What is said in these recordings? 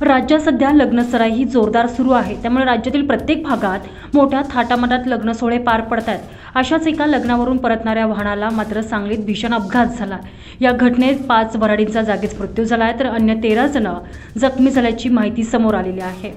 राज्यात सध्या लग्नसराई ही जोरदार सुरू आहे. त्यामुळे राज्यातील प्रत्येक भागात मोठ्या थाटामाटात लग्न सोहळे पार पडत आहेत अशाच एका लग्नावरून परतणाऱ्या वाहनाला मात्र सांगलीत भीषण अपघात झाला. या घटनेत पाच वराडींचा जागीच मृत्यू झाला आहे तर अन्य तेरा जण जखमी झाल्याची माहिती समोर आलेली आहे.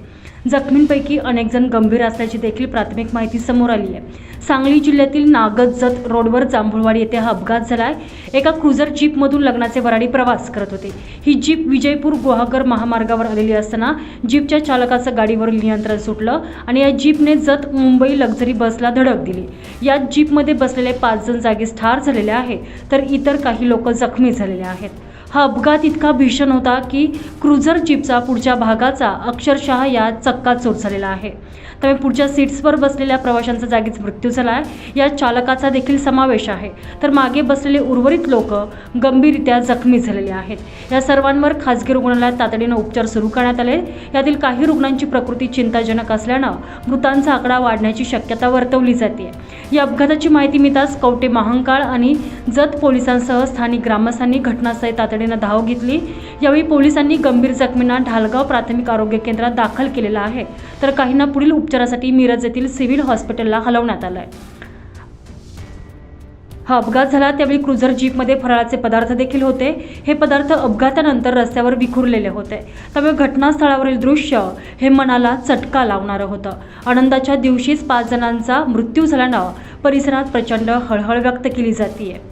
जखमींपैकी अनेक जण गंभीर असल्याची देखील प्राथमिक माहिती समोर आली आहे. सांगली जिल्ह्यातील नागजत रोडवर जांभुळवाडी येथे हा अपघात झाला आहे एका क्रुझर जीपमधून लग्नाचे वराडी प्रवास करत होते. ही जीप विजयपूर गुहागर महामार्गावर आलेली असताना जीपच्या चालकाचं गाडीवरील नियंत्रण सुटलं आणि या जीपने जत मुंबई लक्झरी बसला धडक दिली. या जीपमध्ये बसलेले पाच जण जागीच ठार झालेले आहे तर इतर काही लोक जखमी झालेले आहेत. हा अपघात इतका भीषण होता की क्रुझर जीपचा पुढच्या भागाचा अक्षरशः या चक्काचूर झालेला आहे. त्यामुळे पुढच्या सीट्सवर बसलेल्या प्रवाशांचा जागीच मृत्यू झाला आहे. या चालकाचा देखील समावेश आहे. तर मागे बसलेले उर्वरित लोक गंभीररित्या जखमी झालेले आहेत. या सर्वांवर खाजगी रुग्णालयात तातडीनं उपचार सुरू करण्यात आले. यातील काही रुग्णांची प्रकृती चिंताजनक असल्यानं मृतांचा आकडा वाढण्याची शक्यता वर्तवली जाते. या अपघाताची माहिती मिळताच कवटे महांकाळ आणि जत पोलिसांसह स्थानिक ग्रामस्थांनी घटनास्थळी तातडी धाव घेतली. यावेळी पोलिसांनी गंभीर जखमींना ढालगाव प्राथमिक आरोग्य केंद्रात दाखल केलेलं आहे. तर काहींना पुढील उपचारासाठी मिरज येथील सिव्हिल हॉस्पिटलला हलवण्यात आलं आहे हा अपघात झाला त्यावेळी क्रुझर जीपमध्ये फराळाचे पदार्थ देखील होते. हे पदार्थ अपघातानंतर रस्त्यावर विखुरलेले होते. त्यामुळे घटनास्थळावरील दृश्य हे मनाला चटका लावणारं होतं. आनंदाच्या दिवशीच पाच जणांचा मृत्यू झाल्यानं परिसरात प्रचंड हळहळ व्यक्त केली जाते